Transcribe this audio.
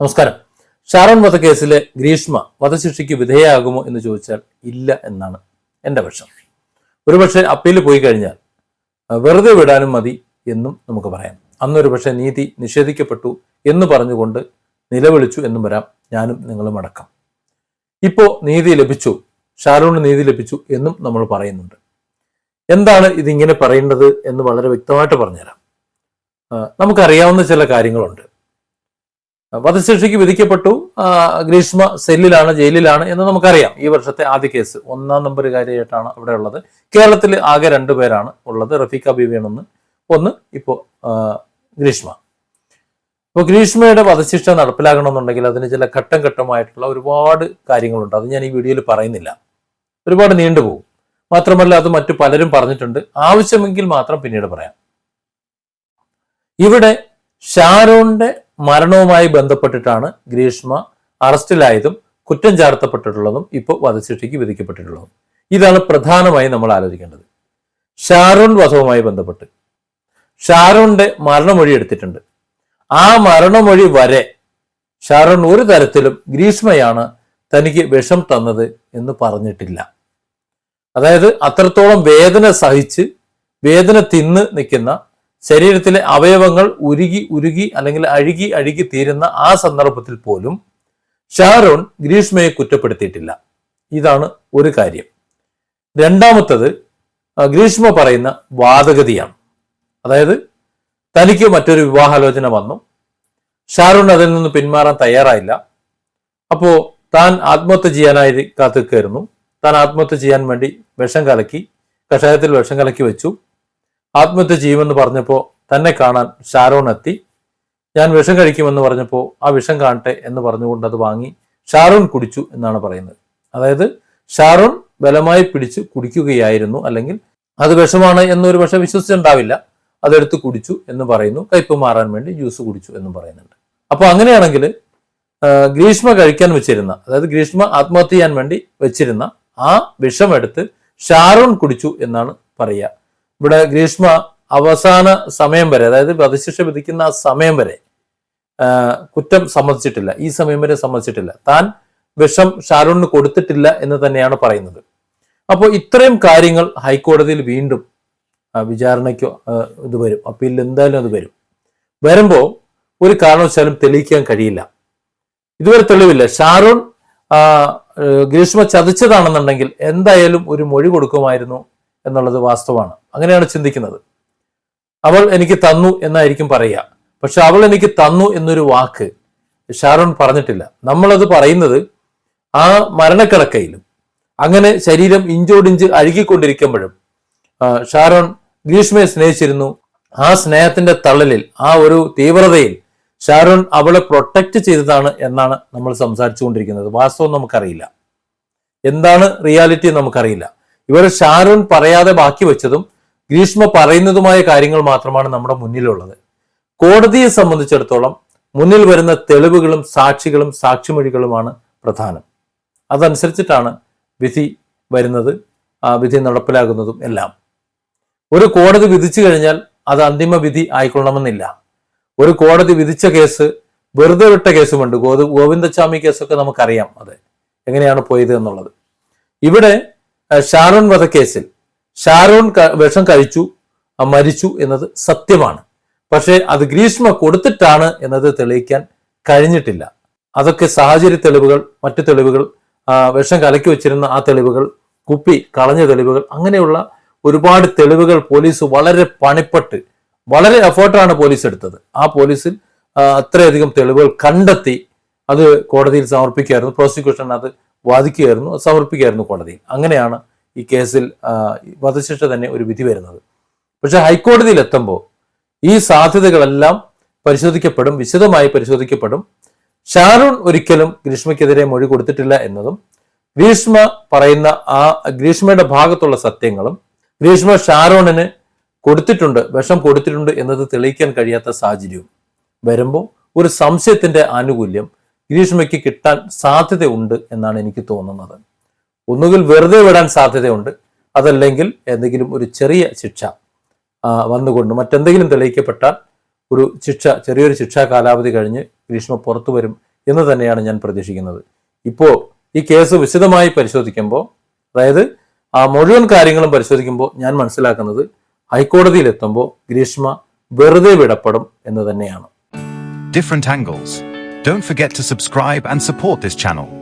നമസ്കാരം. ഷാറോൺ വധക്കേസിലെ ഗ്രീഷ്മ വധശിക്ഷയ്ക്ക് വിധേയമാകുമോ എന്ന് ചോദിച്ചാൽ ഇല്ല എന്നാണ് എന്റെ പക്ഷം. ഒരുപക്ഷെ അപ്പീൽ പോയി കഴിഞ്ഞാൽ വെറുതെ വിടാനും മതി എന്നും നമുക്ക് പറയാം. അന്നൊരു പക്ഷേ നീതി നിഷേധിക്കപ്പെട്ടു എന്ന് പറഞ്ഞുകൊണ്ട് നിലവിളിച്ചു എന്നും വരാം ഞാനും നിങ്ങളും അടക്കം. ഇപ്പോൾ നീതി ലഭിച്ചു ഷാരൂണിന് നീതി ലഭിച്ചു എന്നും നമ്മൾ പറയുന്നുണ്ട്. എന്താണ് ഇതിങ്ങനെ പറയേണ്ടത് എന്ന് വളരെ വ്യക്തമായിട്ട് പറഞ്ഞുതരാം. നമുക്കറിയാവുന്ന ചില കാര്യങ്ങളുണ്ട്. വധശിക്ഷയ്ക്ക് വിധിക്കപ്പെട്ടു. ഗ്രീഷ്മ സെല്ലിലാണ് ജയിലിലാണ് എന്ന് നമുക്കറിയാം. ഈ വർഷത്തെ ആദ്യ കേസ് ഒന്നാം നമ്പർ കാര്യമായിട്ടാണ് അവിടെ ഉള്ളത്. കേരളത്തിൽ ആകെ രണ്ടു പേരാണ് ഉള്ളത്. റഫീഖ ബീവിയാണെന്ന് ഒന്ന് ഇപ്പോൾ ഗ്രീഷ്മ. ഇപ്പോൾ ഗ്രീഷ്മയുടെ വധശിക്ഷ നടപ്പിലാക്കണമെന്നുണ്ടെങ്കിൽ അതിന് ചില ഘട്ടം ഘട്ടമായിട്ടുള്ള ഒരുപാട് കാര്യങ്ങളുണ്ട്. അത് ഞാൻ ഈ വീഡിയോയിൽ പറയുന്നില്ല. ഒരുപാട് നീണ്ടുപോകും മാത്രമല്ല അത് മറ്റു പലരും പറഞ്ഞിട്ടുണ്ട്. ആവശ്യമെങ്കിൽ മാത്രം പിന്നീട് പറയാം. ഇവിടെ ഷാരോണിന്റെ മരണവുമായി ബന്ധപ്പെട്ടിട്ടാണ് ഗ്രീഷ്മ അറസ്റ്റിലായതും കുറ്റം ചാർത്തപ്പെട്ടിട്ടുള്ളതും ഇപ്പോൾ വധശിക്ഷയ്ക്ക് വിധിക്കപ്പെട്ടിട്ടുള്ളതും. ഇതാണ് പ്രധാനമായും നമ്മൾ ആലോചിക്കേണ്ടത്. ഷാരോൺ വധവുമായി ബന്ധപ്പെട്ട്. ഷാരോണിന്റെ മരണമൊഴി എടുത്തിട്ടുണ്ട്. ആ മരണമൊഴി വരെ ഷാരോൺ ഒരു തരത്തിലും ഗ്രീഷ്മയാണ് തനിക്ക് വിഷം തന്നത് എന്ന് പറഞ്ഞിട്ടില്ല. അതായത് അത്രത്തോളം വേദന സഹിച്ച് വേദന തിന്ന് നിൽക്കുന്ന ശരീരത്തിലെ അവയവങ്ങൾ ഉരുകി ഉരുകി അല്ലെങ്കിൽ അഴുകി അഴുകി തീരുന്ന ആ സന്ദർഭത്തിൽ പോലും ഷാരോൺ ഗ്രീഷ്മയെ കുറ്റപ്പെടുത്തിയിട്ടില്ല. ഇതാണ് ഒരു കാര്യം. രണ്ടാമത്തത് ഗ്രീഷ്മ പറയുന്ന വാദഗതിയാണ്. അതായത് തനിക്ക് മറ്റൊരു വിവാഹാലോചന വന്നു. ഷാരോൺ അതിൽ നിന്ന് പിന്മാറാൻ തയ്യാറായില്ല. അപ്പോൾ താൻ ആത്മഹത്യ ചെയ്യാനായി കാത്തു കയറുന്നു താൻ ആത്മഹത്യ ചെയ്യാൻ വേണ്ടി വിഷം കലക്കി കഷായത്തിൽ വിഷം കലക്കി വെച്ചു. ആത്മഹത്യ ചെയ്യുമെന്ന് പറഞ്ഞപ്പോൾ തന്നെ കാണാൻ ഷാരോൺ എത്തി. ഞാൻ വിഷം കഴിക്കുമെന്ന് പറഞ്ഞപ്പോൾ ആ വിഷം കാണട്ടെ എന്ന് പറഞ്ഞുകൊണ്ട് അത് വാങ്ങി ഷാരോൺ കുടിച്ചു എന്നാണ് പറയുന്നത്. അതായത് ഷാരോൺ ബലമായി പിടിച്ച് കുടിക്കുകയായിരുന്നു. അല്ലെങ്കിൽ അത് വിഷമാണ് എന്നൊരു പക്ഷെ വിശ്വസിച്ചിട്ടുണ്ടാവില്ല. അതെടുത്ത് കുടിച്ചു എന്ന് പറയുന്നു. കയ്പ് മാറാൻ വേണ്ടി ജ്യൂസ് കുടിച്ചു എന്നും പറയുന്നുണ്ട്. അപ്പോൾ അങ്ങനെയാണെങ്കിൽ ഗ്രീഷ്മ കഴിക്കാൻ വെച്ചിരുന്ന അതായത് ഗ്രീഷ്മ ആത്മഹത്യ ചെയ്യാൻ വേണ്ടി വെച്ചിരുന്ന ആ വിഷം എടുത്ത് ഷാരോൺ കുടിച്ചു എന്നാണ് പറയുക. ഇവിടെ ഗ്രീഷ്മ അവസാന സമയം വരെ അതായത് വധശിക്ഷ വിധിക്കുന്ന ആ സമയം വരെ കുറ്റം സമ്മതിച്ചിട്ടില്ല. ഈ സമയം വരെ സമ്മതിച്ചിട്ടില്ല. താൻ വിഷം ഷാരൂണിന് കൊടുത്തിട്ടില്ല എന്ന് തന്നെയാണ് പറയുന്നത്. അപ്പോൾ ഇത്രയും കാര്യങ്ങൾ ഹൈക്കോടതിയിൽ വീണ്ടും വിചാരണയ്ക്കോ ഇത് വരും. അപ്പീലിൽ എന്തായാലും അത് വരും. വരുമ്പോൾ ഒരു കാരണവശാലും തെളിയിക്കാൻ കഴിയില്ല. ഇതുവരെ തെളിവില്ല. ഷാരൂൺ ഗ്രീഷ്മ ചതിച്ചതാണെന്നുണ്ടെങ്കിൽ എന്തായാലും ഒരു മൊഴി കൊടുക്കുമായിരുന്നു. എന്നുള്ളത് വാസ്തവമാണ്. അങ്ങനെയാണ് ചിന്തിക്കുന്നത്. അവൾ എനിക്ക് തന്നു എന്നായിരിക്കും പറയുക. പക്ഷെ അവൾ എനിക്ക് തന്നു എന്നൊരു വാക്ക് ഷാരോൺ പറഞ്ഞിട്ടില്ല. നമ്മളത് പറയുന്നത് ആ മരണക്കിടക്കയിലും അങ്ങനെ ശരീരം ഇഞ്ചോടിഞ്ച് അഴുകിക്കൊണ്ടിരിക്കുമ്പോഴും ഷാരോൺ ഗ്രീഷ്മയെ സ്നേഹിച്ചിരുന്നു. ആ സ്നേഹത്തിന്റെ തള്ളലിൽ ആ ഒരു തീവ്രതയിൽ ഷാരോൺ അവളെ പ്രൊട്ടക്ട് ചെയ്തതാണ് എന്നാണ് നമ്മൾ സംസാരിച്ചുകൊണ്ടിരിക്കുന്നത്. വാസ്തവം നമുക്കറിയില്ല. എന്താണ് റിയാലിറ്റി നമുക്കറിയില്ല. ഇവർ ഷാരൂൺ പറയാതെ ബാക്കി വെച്ചതും ഗ്രീഷ്മ പറയുന്നതുമായ കാര്യങ്ങൾ മാത്രമാണ് നമ്മുടെ മുന്നിലുള്ളത്. കോടതിയെ സംബന്ധിച്ചിടത്തോളം മുന്നിൽ വരുന്ന തെളിവുകളും സാക്ഷികളും സാക്ഷിമൊഴികളുമാണ് പ്രധാനം. അതനുസരിച്ചിട്ടാണ് വിധി വരുന്നത് വിധി നടപ്പിലാകുന്നതും എല്ലാം. ഒരു കോടതി വിധിച്ചു കഴിഞ്ഞാൽ അത് അന്തിമ വിധി ആയിക്കൊള്ളണമെന്നില്ല. ഒരു കോടതി വിധിച്ച കേസ് വെറുതെ വിട്ട കേസുമുണ്ട്. ഗോവി ഗോവിന്ദസ്വാമി കേസൊക്കെ നമുക്കറിയാം അത് എങ്ങനെയാണ് പോയത് എന്നുള്ളത്. ഇവിടെ ഷാരോൺ വധക്കേസിൽ. ഷാറൂൺ വിഷം കഴിച്ചു മരിച്ചു എന്നത് സത്യമാണ്. പക്ഷേ അത് ഗ്രീഷ്മ കൊടുത്തിട്ടാണ് എന്നത് തെളിയിക്കാൻ കഴിഞ്ഞിട്ടില്ല. അതൊക്കെ സാഹചര്യ തെളിവുകൾ മറ്റു തെളിവുകൾ വിഷം കലക്കി വെച്ചിരുന്ന ആ തെളിവുകൾ കുപ്പി കളഞ്ഞ തെളിവുകൾ അങ്ങനെയുള്ള ഒരുപാട് തെളിവുകൾ പോലീസ് വളരെ പണിപ്പെട്ട് വളരെ എഫേർട്ടാണ് പോലീസ് എടുത്തത്. ആ പോലീസിൽ അത്രയധികം തെളിവുകൾ കണ്ടെത്തി അത് കോടതിയിൽ സമർപ്പിക്കുകയായിരുന്നു പ്രോസിക്യൂഷൻ അത് വാദിക്കുകയായിരുന്നു സമർപ്പിക്കുകയായിരുന്നു കോടതിയിൽ. അങ്ങനെയാണ് ഈ കേസിൽ വധശിക്ഷ തന്നെ ഒരു വിധി വരുന്നത്. പക്ഷെ ഹൈക്കോടതിയിൽ എത്തുമ്പോൾ ഈ സാധ്യതകളെല്ലാം പരിശോധിക്കപ്പെടും വിശദമായി പരിശോധിക്കപ്പെടും. ഷാരൂൺ ഒരിക്കലും ഗ്രീഷ്മയ്ക്കെതിരെ മൊഴി കൊടുത്തിട്ടില്ല എന്നതും ഗ്രീഷ്മ പറയുന്ന ആ ഗ്രീഷ്മയുടെ ഭാഗത്തുള്ള സത്യങ്ങളും ഗ്രീഷ്മ ഷാരോണിന് കൊടുത്തിട്ടുണ്ട് വിഷം കൊടുത്തിട്ടുണ്ട് എന്നത് തെളിയിക്കാൻ കഴിയാത്ത സാഹചര്യവും വരുമ്പോൾ ഒരു സംശയത്തിന്റെ ആനുകൂല്യം ഗ്രീഷ്മയ്ക്ക് കിട്ടാൻ സാധ്യതയുണ്ട് എന്നാണ് എനിക്ക് തോന്നുന്നത്. ഒന്നുകിൽ വെറുതെ വിടാൻ സാധ്യതയുണ്ട് അതല്ലെങ്കിൽ എന്തെങ്കിലും ഒരു ചെറിയ ശിക്ഷ വന്നുകൊണ്ട് മറ്റെന്തെങ്കിലും തെളിയിക്കപ്പെട്ടാൽ ഒരു ശിക്ഷ ചെറിയൊരു ശിക്ഷാ കാലാവധി കഴിഞ്ഞ് ഗ്രീഷ്മ പുറത്തു വരും എന്ന് തന്നെയാണ് ഞാൻ പ്രതീക്ഷിക്കുന്നത്. ഇപ്പോൾ ഈ കേസ് വിശദമായി പരിശോധിക്കുമ്പോൾ അതായത് ആ മുഴുവൻ കാര്യങ്ങളും പരിശോധിക്കുമ്പോൾ ഞാൻ മനസ്സിലാക്കുന്നത് ഹൈക്കോടതിയിൽ എത്തുമ്പോൾ ഗ്രീഷ്മ വെറുതെ വിടപ്പെടും എന്ന് തന്നെയാണ്. Different angles don't forget to subscribe and support this channel.